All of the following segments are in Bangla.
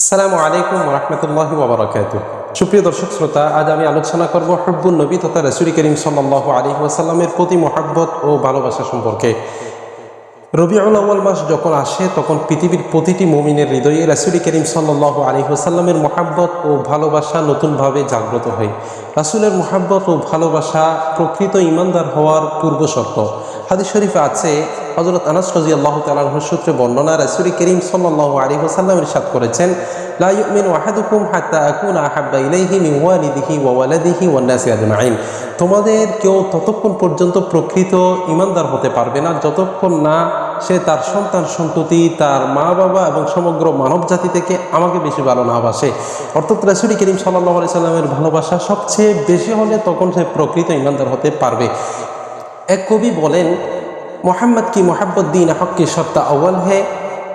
আসসালামু আলাইকুম রহমতুল্লাহ ওবরাকাত সুপ্রিয় দর্শক শ্রোতা, আজ আমি আলোচনা করব হব্বুল নবী তথা রসুল করিম সাল্লাহ আলী ওয়াসাল্লামের প্রতি মহাব্বত ও ভালোবাসা সম্পর্কে। রবিউল আউ্য়াল মাস যখন আসে, তখন পৃথিবীর প্রতিটি মুমিনের হৃদয়ে রাসুল করিম সাল্লাহ আলী ওসাল্লামের মহাব্বত ও ভালোবাসা নতুনভাবে জাগ্রত হয়। রাসুলের মহাব্বত ও ভালোবাসা প্রকৃত ইমানদার হওয়ার পূর্ব শর্ত হাদিস শরীফে আছে হজরত আনাস রাজি আল্লাহ তালাহর সূত্রে বর্ণনা, রাসুল করিম সাল্লাহ আলী ওসাল্লামের সাথ করেছেন, লা ইউমিনু আহাদুকুম হাত্তা আকুনা আহাব্বা ইলাইহি মিন ওয়ালিদিহি ওয়া ওয়ালাদিহি ওয়ান নাসি আজমাইন। তোমাদের কেউ ততক্ষণ পর্যন্ত প্রকৃত ইমানদার হতে পারবে না, যতক্ষণ না সে তার সন্তান সন্ততি, তার মা বাবা এবং সমগ্র মানব জাতি থেকে আমাকে বেশি ভালো না বাসে। অর্থাৎ রাসুলি করিম সাল্লাহ আলি সাল্লামের ভালোবাসা সবচেয়ে বেশি হলে তখন সে প্রকৃত ইমানদার হতে পারবে। এক কবি বলেন मोहम्मद की मोहब्बत दीन हक की शर्त अव्वल है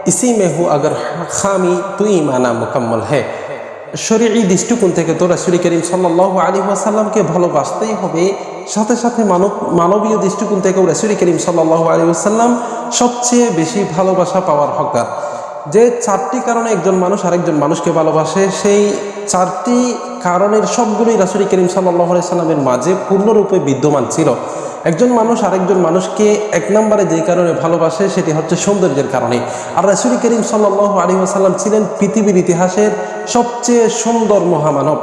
इसी में हूँ अगर खामी तो ईमाना मुकम्मल है শরীরী দৃষ্টিকোণ থেকে তো রাসুল করিম সাল্লাহ আলী ওয়াসাল্লামকে ভালোবাসতেই হবে সাথে সাথে মানব মানবীয় দৃষ্টিকোণ থেকেও রাসুল করিম সাল্লাহ আলী ওয়াসাল্লাম সবচেয়ে বেশি ভালোবাসা পাওয়ার হকদার যে চারটি কারণে একজন মানুষ আরেকজন মানুষকে ভালোবাসে সেই চারটি কারণের সবগুলোই রাসুল করিম সাল্লাহ আলি সাল্লামের মাঝে পূর্ণরূপে বিদ্যমান ছিল একজন মানুষ আরেকজন মানুষকে এক নম্বরে যে কারণে ভালোবাসে সেটি হচ্ছে সৌন্দর্যের কারণে। আর রাসুল করিম সাল্লাহ আলী আসাল্লাম ছিলেন পৃথিবীর ইতিহাসের সবচেয়ে সুন্দর মহামানব।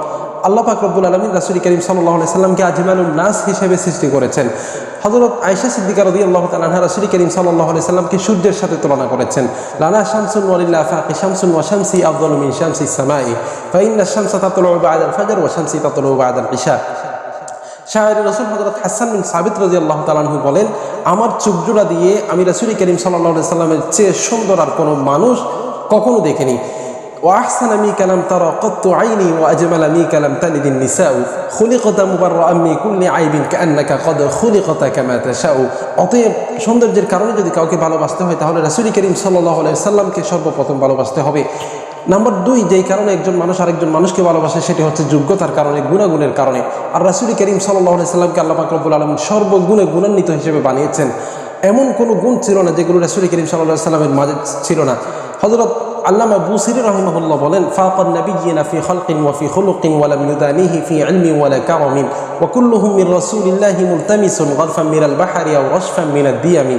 আল্লাহ পাক রব্বুল আলমিন রাসুল করিম সাল্লাহ সাল্লামকে আজিমানুল নাস হিসেবে সৃষ্টি করেছেন। হজরত আয়সা সিদ্দিকা রদি আল্লাহ তালাহা রাসুল করিম সাল্লাহ সাল্লামকে সূর্যের সাথে তুলনা করেছেন। লানা শামসুন ওয়ালিল্লাহ ফাকি শামসুন ওয়া শামসি আব্দুল মিন শামসি সামাই। ফাইন্না শামসা তাতুল বাদ আল ফাজর ওয়া শামসি তাতুল বাদ আল ইশা শাহের রসুল হজরত হাসান বিন সাবিত রাজি আল্লাহ তালাহু বলেন, আমার চোখজোড়া দিয়ে আমি রাসুল করিম সাল্লাহ সাল্লামের চেয়ে সুন্দর আর কোনো মানুষ কখনো দেখেনি। وأحسن مي كلام ترى قط عيني وأجمل مي كلام تلد النساء خلقت مبرأ من كل عيب كأنك قد خلقت كما تشاء অতএব সৌন্দর্যের কারণে যদি কাউকে ভালোবাসতে হয় তাহলে রাসুল করিম সাল্লাহ সাল্লামকে সর্বপ্রথম ভালোবাসতে হবে নাম্বার দুই যেই কারণে একজন মানুষ আরেকজন মানুষকে ভালোবাসে সেটি হচ্ছে যোগ্যতার কারণে গুণাগুণের কারণে আর রাসুল করিম সাল্লাহ সাল্লামকে আল্লাহ ফাকরবুল আলম সর্বগুণে গুণান্বিত হিসেবে বানিয়েছেন এমন কোনো গুণ ছিল না যেগুলো রাসুল করিম সাল্লাহ সাল্লামের মাঝে ছিল না হজরত আল্লামা বুসির রহিমহুল্লাহ বলেন, ফাকান নবিয়িনা ফি খালকিন ওয়া ফি খুলুকিন ওয়া লাম ইউদানিহি ফি ইলমি ওয়া লা কারামিন ওয়া কুল্লুহুম মিন রাসূলিল্লাহি মুলতামিসুন গরফান মিনাল বাহরি আও রাশফান মিনাদ দিয়ামি।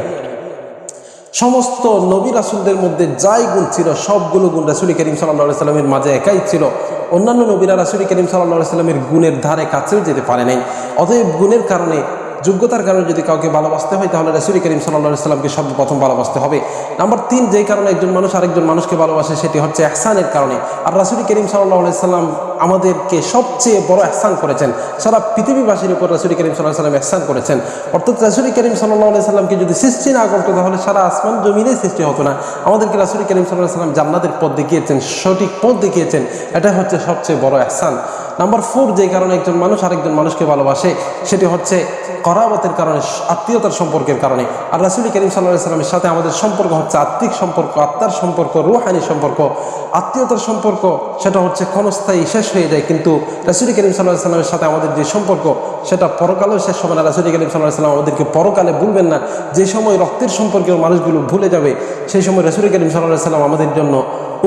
সমস্ত নবী রাসুলদের মধ্যে যাই গুণ ছিল, সবগুলো গুণ রাসুল করিম সাল্লাহ সাল্লামের মাঝে একাই ছিল। অন্যান্য নবীরা রাসুল করিম সাল্লাহ সাল্লামের গুণের ধারে কাছেও যেতে পারে নাই। অতএব গুণের কারণে যোগ্যতার কারণে যদি কাউকে ভালোবাসতে হয়, তাহলে রাসুল করিম সাল্লাহ সাল্লামকে সর্বপ্রথম ভালোবাসতে হবে। নাম্বার তিন, যেই কারণে একজন মানুষ আরেকজন মানুষকে ভালোবাসে, সেটি হচ্ছে এহসানের কারণে। আর রাসুল করিম সাল্লাহ সাল্লাম আমাদেরকে সবচেয়ে বড় এহসান করেছেন। সারা পৃথিবীবাসীর উপর রাসুল করিম সাল্লাহ সাল্লাম এহসান করেছেন। অর্থাৎ রাসুল করিম সাল্লাহ যদি সৃষ্টি না করতো, তাহলে সারা আসমান জমিনে সৃষ্টি হতো না। আমাদেরকে রাসুল করিম সাল্লাহ সাল্লাম জান্নাতের পথ দেখিয়েছেন, সঠিক পথ দেখিয়েছেন। এটা হচ্ছে সবচেয়ে বড় এহসান। নাম্বার ফোর যে কারণে একজন মানুষ আরেকজন মানুষকে ভালোবাসে, সেটি হচ্ছে করাবতের কারণে, আত্মীয়তার সম্পর্কের কারণে। আর রাসুল করিম সাল্লাহ সাল্লামের সাথে আমাদের সম্পর্ক হচ্ছে আত্মিক সম্পর্ক, আত্মার সম্পর্ক, রুহানি সম্পর্ক। আত্মীয়তার সম্পর্ক, সেটা হচ্ছে ক্ষণস্থায়ী, শেষ হয়ে যায়। কিন্তু রাসুল করিম সাল্লাহ সাল্লামের সাথে আমাদের যে সম্পর্ক, সেটা পরকালেও শেষ হবে না। রাসুল করিম সাল্লাহ সাল্লাম আমাদেরকে পরকালে ভুলবেন না। যে সময় রক্তের সম্পর্কের মানুষগুলো ভুলে যাবে, সেই সময় রাসুল করিম সাল্লাহ সাল্লাম আমাদের জন্য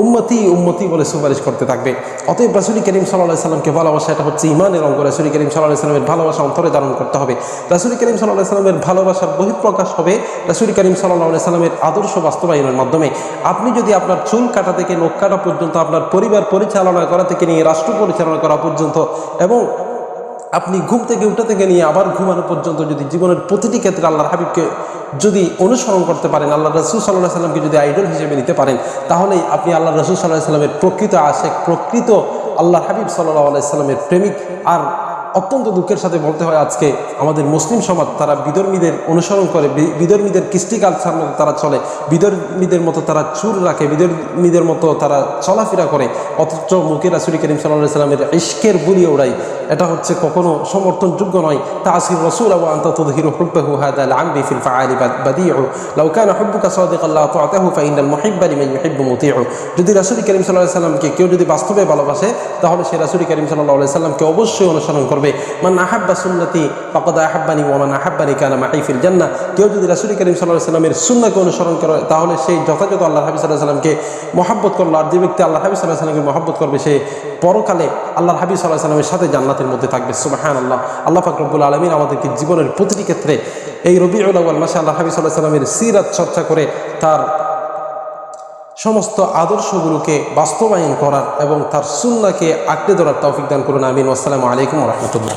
উম্মতি উম্মতি বলে সুপারিশ করতে থাকবে। অতএব রাসুল করিম সাল্লাহ সাল্লামকে ভালোবাসা, এটা হচ্ছে ইমানের অঙ্গ। রাসুল করিম সাল্লাহ সাল্লামের ভালোবাসা অন্তরে ধারণ করতে হবে। রাসুল করিম সাল্লাহ সাল্লামের ভালোবাসার বহিঃপ্রকাশ হবে রাসুল করিম সাল্লাহ সাল্লামের আদর্শ বাস্তবায়নের মাধ্যমে। আপনি যদি আপনার চুল কাটা থেকে, নখ কাটা পর্যন্ত, আপনার পরিবার পরিচালনা করা থেকে নিয়ে রাষ্ট্র পরিচালনা করা পর্যন্ত এবং আপনি ঘুম থেকে উঠে থেকে নিয়ে আবার ঘুমানো পর্যন্ত যদি জীবনের প্রতিটি ক্ষেত্রে আল্লাহর হাবিবকে যদি অনুসরণ করতে পারেন আল্লাহ রসুল সাল্লাহ সাল্লামকে যদি আইডল হিসেবে নিতে পারেন তাহলেই আপনি আল্লাহ রসুল সাল্লাহ সাল্লামের প্রকৃত আশেক, প্রকৃত আল্লাহ হাবিব সাল্লাহ আলাইসাল্লামের প্রেমিক। আর অত্যন্ত দুঃখের সাথে বলতে হয় আজকে আমাদের মুসলিম সমাজ, তারা বিধর্মীদের অনুসরণ করে বিধর্মীদের কৃষ্টি কালচার মতো তারা চলে, বিধর্মীদের মতো তারা চুর রাখে, বিধর্মীদের মতো তারা চলাফেরা করে, অথচ মুখের আসুরি করিম সাল্লাহ সাল্লামের ইস্কের বুলিয়ে ওড়াই। এটা হচ্ছে কখনো সমর্থনযোগ্য নয়। তাসির রসুল আবু আন্ত তদহির হুব্বাহু যদি রাসূল করিম আলাইহি সাল্লামকে কেউ যদি বাস্তবে ভালোবাসে, তাহলে সে রাসূল করিম আলাইহি সাল্লামকে অবশ্যই অনুসরণ করবে। করবে মান আহাব্বা সুন্নতি, ফকদ আহাব্বানি ওমান আহাব্বানি কানা মাহিফিল জান্না কেউ যদি রাসুল করিম সাল্লাহ সাল্লামের সুন্নাকে অনুসরণ করে, তাহলে সেই যথাযথ আল্লাহ হাবিব সাল্লাহ সাল্লামকে মহাব্বত করল। আর যে ব্যক্তি আল্লাহ হাবিব সাল্লাহ সাল্লামকে মহাব্বত করবে, সে পরকালে আল্লাহ হাবিব সাল্লাহ সাল্লামের সাথে জান্নাতের মধ্যে থাকবে। সুবাহান আল্লাহ আল্লাহ ফাকরবুল আলমিন আমাদেরকে জীবনের প্রতিটি ক্ষেত্রে এই রবিউল আউ্বাল মাসে আল্লাহ হাবিব সাল্লাহ সাল্লামের সিরাত চর্চা করে তার সমস্ত আদর্শগুলোকে বাস্তবায়ন করার এবং তার সুন্নাকে আঁকড়ে ধরার তৌফিক দান করুন, আমিন। আসসালামু আলাইকুম রহমতুল্লাহ।